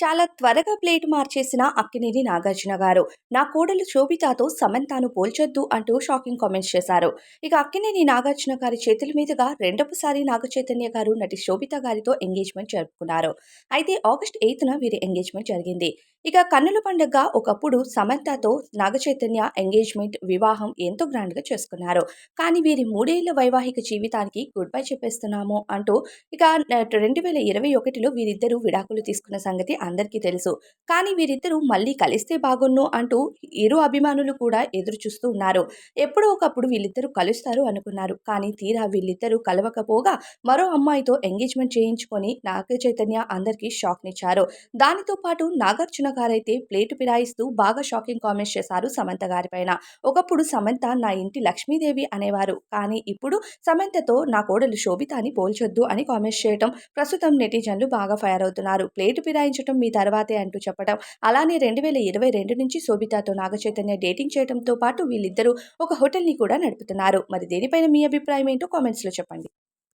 చాలా త్వరగా ప్లేట్ మార్చేసిన అక్కినేని నాగార్జున గారు. నా కోడలు శోభితాతో సమంతాను పోల్చొద్దు అంటూ షాకింగ్ కామెంట్స్ చేశారు. ఇక అక్కినేని నాగార్జున గారి చేతుల మీదుగా రెండవసారి నాగచైతన్య గారు నటి శోభిత గారితో ఎంగేజ్మెంట్ జరుపుకున్నారు. అయితే ఆగస్ట్ ఎయిత్న వీరి ఎంగేజ్మెంట్ జరిగింది. ఇక కన్నుల పండుగ ఒకప్పుడు సమంతతో నాగచైతన్య ఎంగేజ్మెంట్ వివాహం ఎంతో గ్రాండ్గా చేసుకున్నారు. కానీ వీరి మూడేళ్ళ వైవాహిక జీవితానికి గుడ్ బై చెప్పేస్తున్నాము అంటూ ఇక రెండు వేల ఇరవై ఒకటిలో వీరిద్దరూ విడాకులు తీసుకున్న సంగతి అందరికీ తెలుసు. కానీ వీరిద్దరూ మళ్ళీ కలిస్తే బాగున్ను అంటూ ఇరు అభిమానులు కూడా ఎదురు చూస్తూ ఉన్నారు. ఎప్పుడో ఒకప్పుడు వీళ్ళిద్దరూ కలుస్తారు అనుకున్నారు. కానీ తీరా వీళ్ళిద్దరూ కలవకపోగా మరో అమ్మాయితో ఎంగేజ్మెంట్ చేయించుకొని నాగ చైతన్య అందరికీ షాక్నిచ్చారు. దానితో పాటు నాగార్జున గారైతే ప్లేటు పిరాయిస్తూ బాగా షాకింగ్ కామెంట్స్ చేశారు సమంత గారిపైన ఒకప్పుడు సమంత నా ఇంటి లక్ష్మీదేవి అనేవారు. కానీ ఇప్పుడు సమంతతో నా కోడలు శోభితాని పోల్చొద్దు అని కామెంట్స్ చేయటం ప్రస్తుతం నెటిజన్లు బాగా ఫైర్ అవుతున్నారు. ప్లేటు పిరాయించడం మీ తర్వాతే అంటూ చెప్పడం అలానే రెండు వేల ఇరవై రెండు నుంచి శోభితాతో నాగచైతన్య డేటింగ్ చేయడంతో పాటు వీళ్ళిద్దరూ ఒక హోటల్ని కూడా నడుపుతున్నారు. మరి దీనిపైన మీ అభిప్రాయం ఏంటో కామెంట్స్లో చెప్పండి.